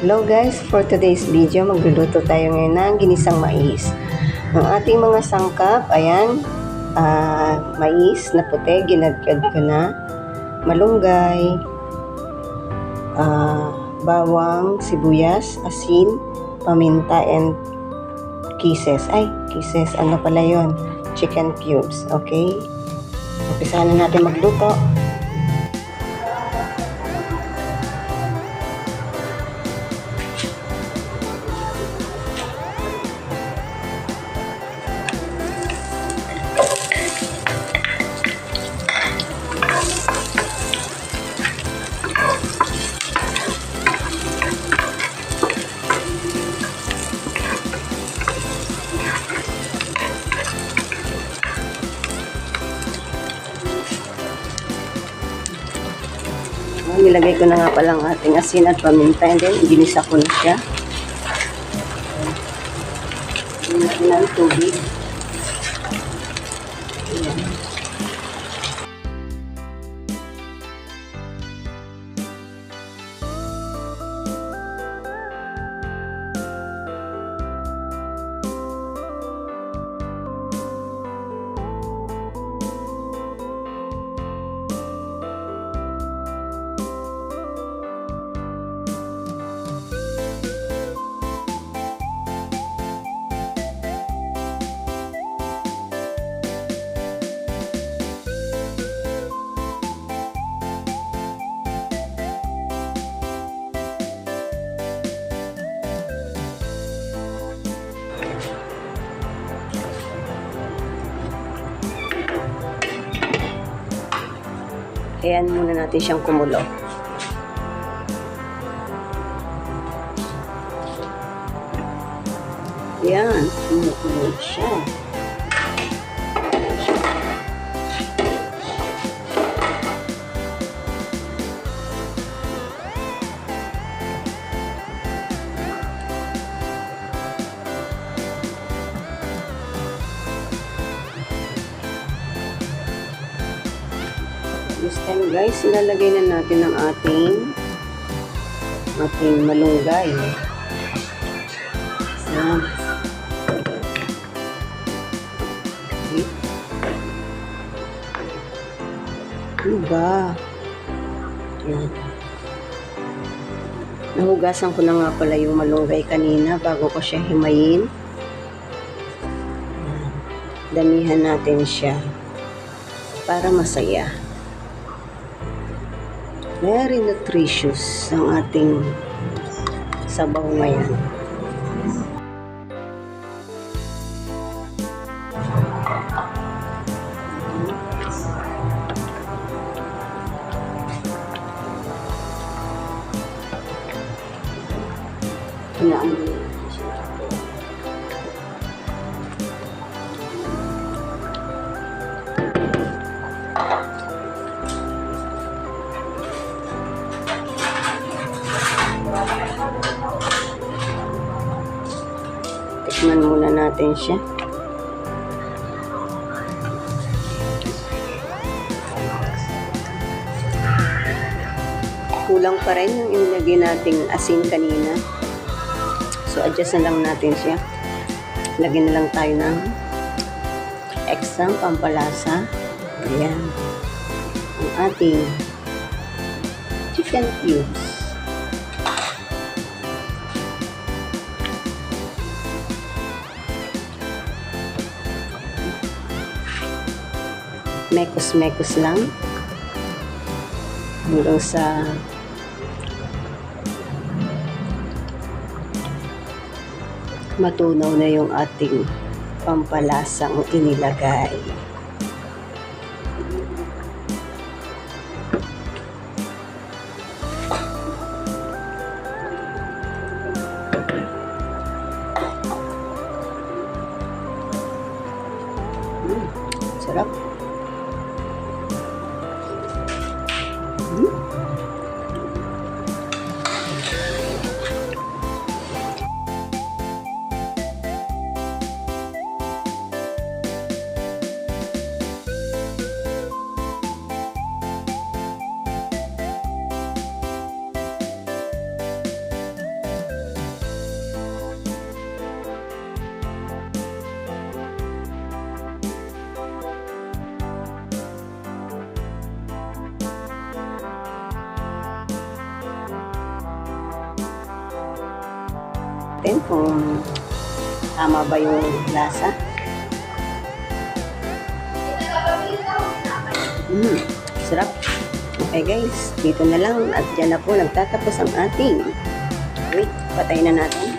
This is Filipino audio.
Hello guys, for today's video, magluluto tayo ngayon ng ginisang mais. Ang ating mga sangkap, ayan, ah, mais na puti, ginadkad ko na, malunggay, ah, bawang, sibuyas, asin, paminta, and kisses. Ay, kisses, ano pala yon? Chicken cubes, okay? Umpisahan na natin magluto. Nilagay ko na nga palang ating asin at paminta and then ginisa ko na siya. Ginisa na ang tubig. Ayan muna natin siyang kumulo. Ayan, kumukulo siya. This time guys, ilalagay na natin ang ating ating malunggay. Yan. Okay. Ano. Nahugasan ko na nga pala yung malunggay kanina bago ko siya himayin. Damihan natin siya para masaya. Very nutritious ang ating sabaw ngayon. Hinaan Tikman muna natin siya. Kulang pa rin yung inilagay nating asin kanina. So, adjust na lang natin siya. Lagyan na lang tayo ng extra pampalasa. Ayan. Ang ating chicken cubes. Mekos-mekos lang hanggang sa matunaw na yung ating pampalasang inilagay. Mm, sarap. Natin kung tama ba yung lasa. Mm, sarap. Okay guys, dito na lang at dyan na po nagtatapos ang ating wait, patayin na natin.